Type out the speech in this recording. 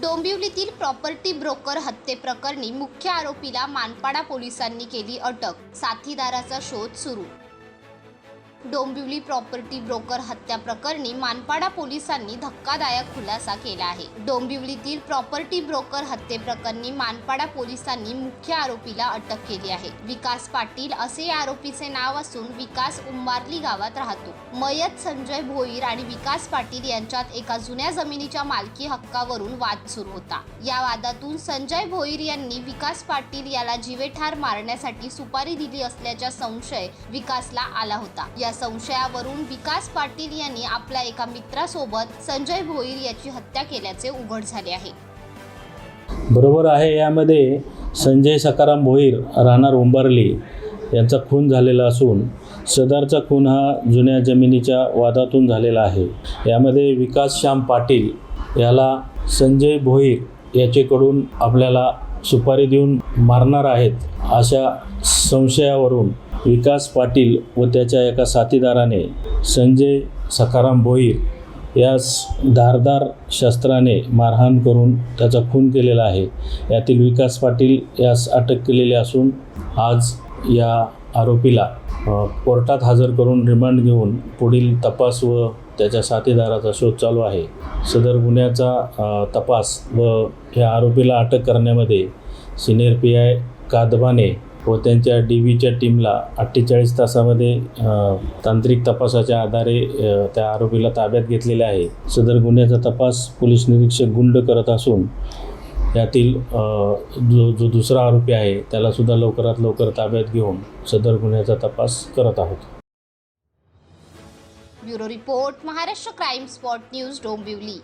डोंबिवलीतील property broker हत्येप्रकरणी मुख्य आरोपीला मानपाडा पोलिसांनी केली अटक. साथीदाराचा शोध सुरू डोंबिवली प्रॉपर्टी ब्रोकर हत्या प्रकरणी मानपाडा पोलिसांनी धक्कादायक खुलासा केला आहे. डोंबिवलीतील प्रॉपर्टी ब्रोकर हत्येप्रकरणी मानपाडा पोलिसांनी मुख्य आरोपीला अटक केली आहे. विकास पाटील असे या आरोपीचे नाव असून विकास उंबारली गावात राहतो. मयत संजय भोईर आणि विकास पाटील यांच्यात एका जुन्या जमिनीच्या मालकी हक्कावरून वाद सुरू होता. या वादातून संजय भोईर यांनी विकास पाटील याला जीवेठार मारण्यासाठी सुपारी दिली असल्याचा संशय विकासला आला होता. या संशयावरून विकास पाटील यांनी आपल्या एका मित्रासोबत संजय भोईर याची हत्या केल्याचे उघड झाले आहे. बरोबर आहे यामध्ये संजय सकाराम भोईर राहणार उंबारली यांचा खून झालेला असून सदरचा खून हा जुन्या जमिनीच्या वादातून झालेला आहे. यामध्ये विकास श्याम पाटील याला संजय भोईर याचेकडून आपल्याला सुपारी देऊन मारणार आहेत अशा संशयावरून विकास पाटील व त्याच्या एका साथीदाराने संजय सखाराम भोईर यास धारदार शस्त्राने मारहाण करून त्याचा खून केलेला आहे. यातील विकास पाटील यास अटक केलेली असून आज या आरोपीला कोर्टात हजर करून रिमांड घेऊन पुढील तपास व त्याच्या साथीदाराचा शोध चालू आहे. सदर गुन्ह्याचा तपास व या आरोपीला अटक करण्यामध्ये सिनियर पी आय कादबाने व त्यांच्या डी व्हीच्या टीमला अठ्ठेचाळीस तासामध्ये तांत्रिक तपासाच्या आधारे त्या आरोपीला ताब्यात घेतलेले आहे. सदर गुन्ह्याचा तपास पोलीस निरीक्षक गुंड करत असून यातील जो जो दुसरा आरोपी आहे त्यालासुद्धा लवकरात लवकर ताब्यात घेऊन सदर गुन्ह्याचा तपास करत आहोत. Bureau report Maharashtra crime spot news Dombivli.